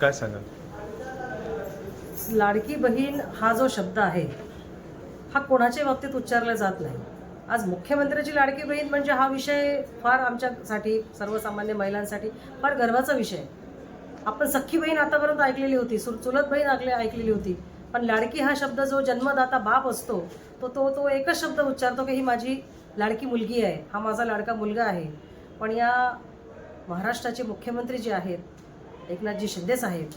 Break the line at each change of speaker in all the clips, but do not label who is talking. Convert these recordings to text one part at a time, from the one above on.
काय सांगाल?
लाडकी बहीण हा जो शब्द आहे हा कोणाच्या बाबतीत उच्चारला जात नाही. आज मुख्यमंत्र्याची लाडकी बहीण म्हणजे हा विषय फार आमच्यासाठी सर्वसामान्य महिलांसाठी फार गर्वाचा विषय. आहे आपण सख्खी बहीण आतापर्यंत ऐकलेली होती सुर चुलत बहीण ऐकले ऐकलेली होती. पण लाडकी हा शब्द जो जन्मदाता बाप असतो तो तो तो एकच शब्द उच्चारतो की ही माझी लाडकी मुलगी आहे हा माझा लाडका मुलगा आहे. पण या महाराष्ट्राचे मुख्यमंत्री जे आहेत एकनाथजी शिंदे साहेब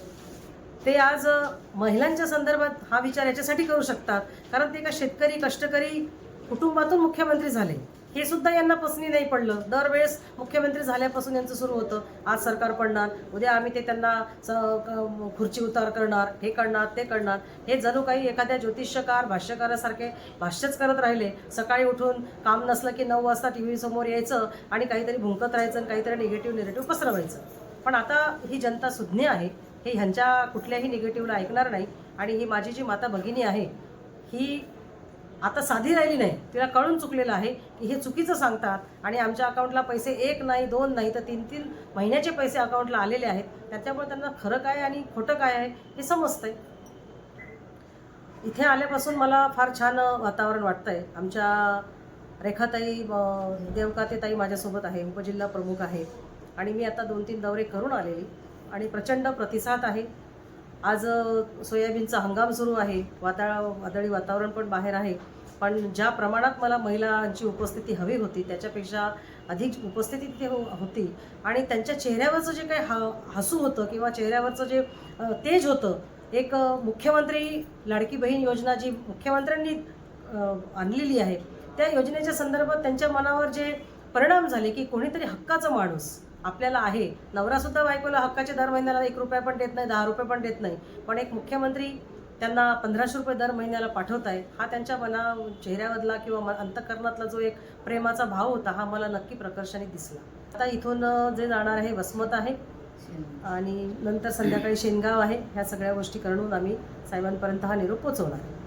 ते आज महिलांच्या संदर्भात हा विचार याच्यासाठी करू शकतात. कारण ते एका शेतकरी कष्टकरी कुटुंबातून मुख्यमंत्री झाले. हे सुद्धा यांना पसनी नाही पडलं. दरवेळेस मुख्यमंत्री झाल्यापासून यांचं सुरू होतं. आज सरकार पडणार. उद्या आम्ही ते त्यांना स- खुर्ची उतार करणार. हे करणार ते करणार. हे जणू काही एखाद्या ज्योतिष्यकार भाष्यकारासारखे भाष्यच करत राहिले. सकाळी उठून काम नसलं की नऊ वाजता टी व्हीसमोर यायचं आणि काहीतरी भुंकत राहायचं आणि काहीतरी निगेटिव्ह निगेटिव्ह पसरवायचं. पण आता ही जनता सुज्ञ आहे हे ह्यांच्या कुठल्याही निगेटिव्हला ऐकणार नाही आणि ही माझी जी माता भगिनी आहे ही आता साधी राहिली नाही. तिला कळून चुकलेलं आहे की हे चुकीचं सांगतात आणि आमच्या अकाउंटला पैसे एक नाही दोन नाही तर तीन तीन महिन्याचे पैसे अकाउंटला आलेले आहेत. त्याच्यामुळे त्यांना खरं काय आणि खोटं काय आहे हे समजतंय. इथे आल्यापासून मला फार छान वातावरण वाटतं आहे आमच्या रेखाताई देवकातेताई माझ्यासोबत आहे उपजिल्हा प्रमुख आहे. आणि मी आता दोन तीन दौरे करून आलेली आणि प्रचंड प्रतिसाद आहे. आज सोयाबीनचा हंगाम सुरू आहे. वाताळा वादळी वातावरण पण बाहेर आहे. पण ज्या प्रमाणात मला महिलांची उपस्थिती हवी होती त्याच्यापेक्षा अधिक उपस्थिती तिथे हो होती. आणि त्यांच्या चेहऱ्यावरचं जे काही हा हसू होतं किंवा चेहऱ्यावरचं जे तेज होतं एक मुख्यमंत्री लाडकी बहीण योजना जी मुख्यमंत्र्यांनी आणलेली आहे त्या योजनेच्या संदर्भात त्यांच्या मनावर जे परिणाम झाले की कोणीतरी हक्काचा माणूस आपल्याला आहे. नवरासुद्धा बायकोला हक्काचे दर महिन्याला एक रुपया पण देत नाही दहा रुपये पण देत नाही. पण एक मुख्यमंत्री त्यांना पंधराशे रुपये दर महिन्याला पाठवत आहे. हा त्यांच्या मना चेहऱ्यावरला किंवा अंतकरणातला जो एक प्रेमाचा भाव होता हा मला नक्की प्रकर्षाने दिसला. आता इथून जे जाणार आहे वसमत आहे. आणि नंतर संध्याकाळी शेनगाव आहे. ह्या सगळ्या गोष्टी करून आम्ही साहेबांपर्यंत हा निरोप पोचवणार आहे.